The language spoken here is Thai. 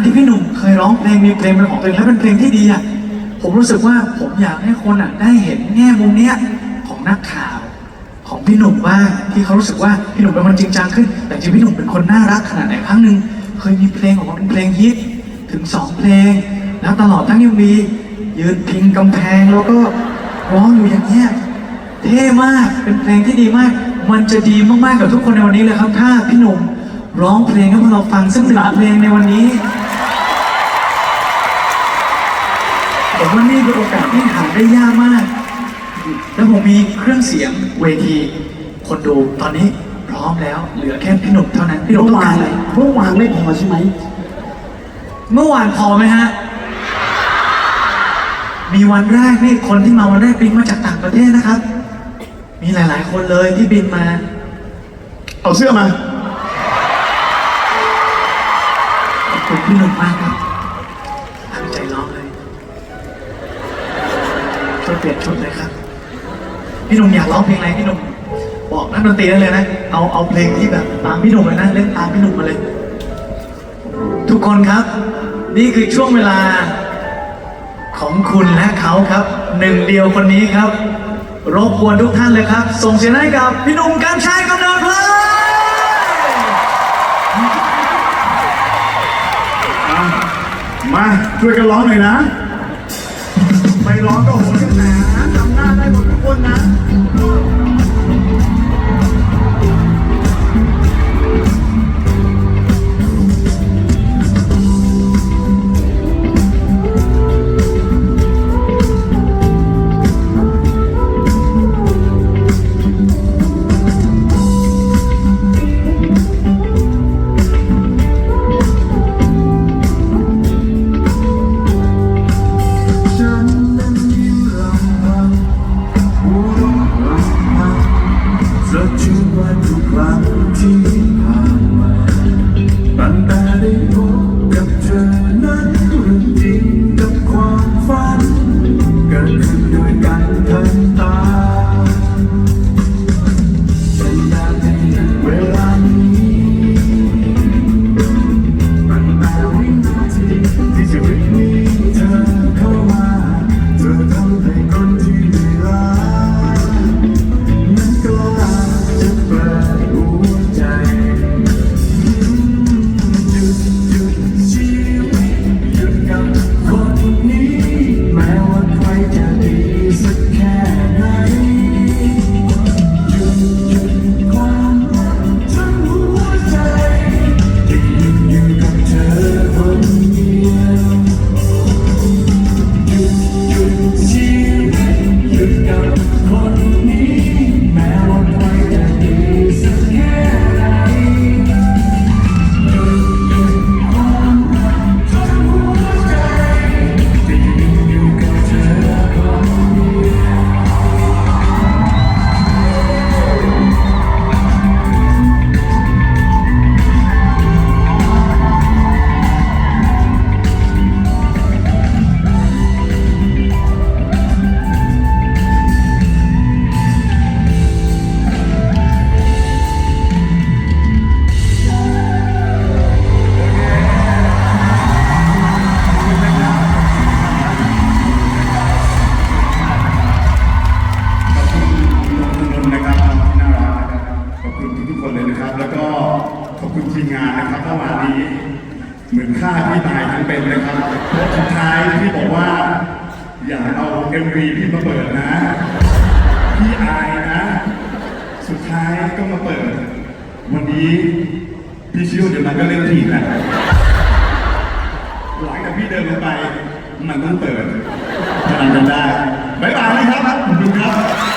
การที่พี่หนุ่มเคยร้องเพลงมีเพลงเป็นของตัวเองและเป็นเพลงที่ดีอะผมรู้สึกว่าผมอยากให้คนอะได้เห็นแง่มุมเนี้ยของนักข่าว ของพี่หนุ่มบ้าที่เขารู้สึกว่าพี่หนุ่มเป็นคนจริงจังขึ้น แต่จริงพี่หนุ่มเป็นคนน่ารักขนาดไหนครั้งหนึ่งเคยมีเพลงออกมาเป็นเพลงฮิตถึงสองเพลง แล้วตลอดทั้งยังมียืนพิงกำแพงแล้วก็ร้องอยู่อย่างเงี้ยเท่มากเป็นเพลงที่ดีมาก มันจะดีมากๆกับทุกคนในวันนี้เลยครับถ้าพี่หนุ่มร้องเพลงให้พวกเราฟังซึ่งหนึ่งเพลงในวันนี้ ว่านี่เป็นโอกาสที่หาได้ยากมาก แล้วผมมีเครื่องเสียงเวทีคนดูตอนนี้พร้อมแล้ว เหลือแค่พี่หนุ่มเท่านั้น พี่หนุ่มเมื่อต้องวาการนอะไรเมื่อวานไม่พอใช่ไหมเมื่อวานพอไหมฮะ มีวันแรกนี่คนที่มาวันแรกบินมาจากต่างประเทศนะครับ มีหลาย ๆ คนเลยที่บินมา เอาเสื้อมา ขอบคุณพี่หนุ่มมากครับ เปลี่ยนชุดเลยครับ พี่หนุ่มอยากร้องเพลงอะไรพี่หนุ่มบอกนักดนตรีได้เลยนะ เอาเอาเพลงที่แบบตามพี่หนุ่มเลยนะเล่นตามพี่หนุ่มมาเลย ทุกคนครับ นี่คือช่วงเวลาของคุณและเขาครับ หนึ่งเดียวคนนี้ครับรบกวนทุกท่านเลยครับ ส่งเสียงให้กับพี่หนุ่มกัญชัยกำเนิดเพลินมาช่วยกันร้องหน่อยนะ ไม่ร้องก็โห คนนะ อ ทีมงานนะครับเมื่อวานนี้ เหมือนฆ่าพี่ตายทั้งเป็นนะครับสุดท้ายพี่บอกว่า อย่าเอาเอ็มวีพี่มาเปิดนะ พี่อายนะ สุดท้ายก็มาเปิด วันนี้พี่เชื่อเดี๋ยวมันก็เล่นผิดแหละหลังจากพี่เดินลงไป มันต้องเปิดพลังกันได้บ๊ายบายนะครับ ขอบคุณครับ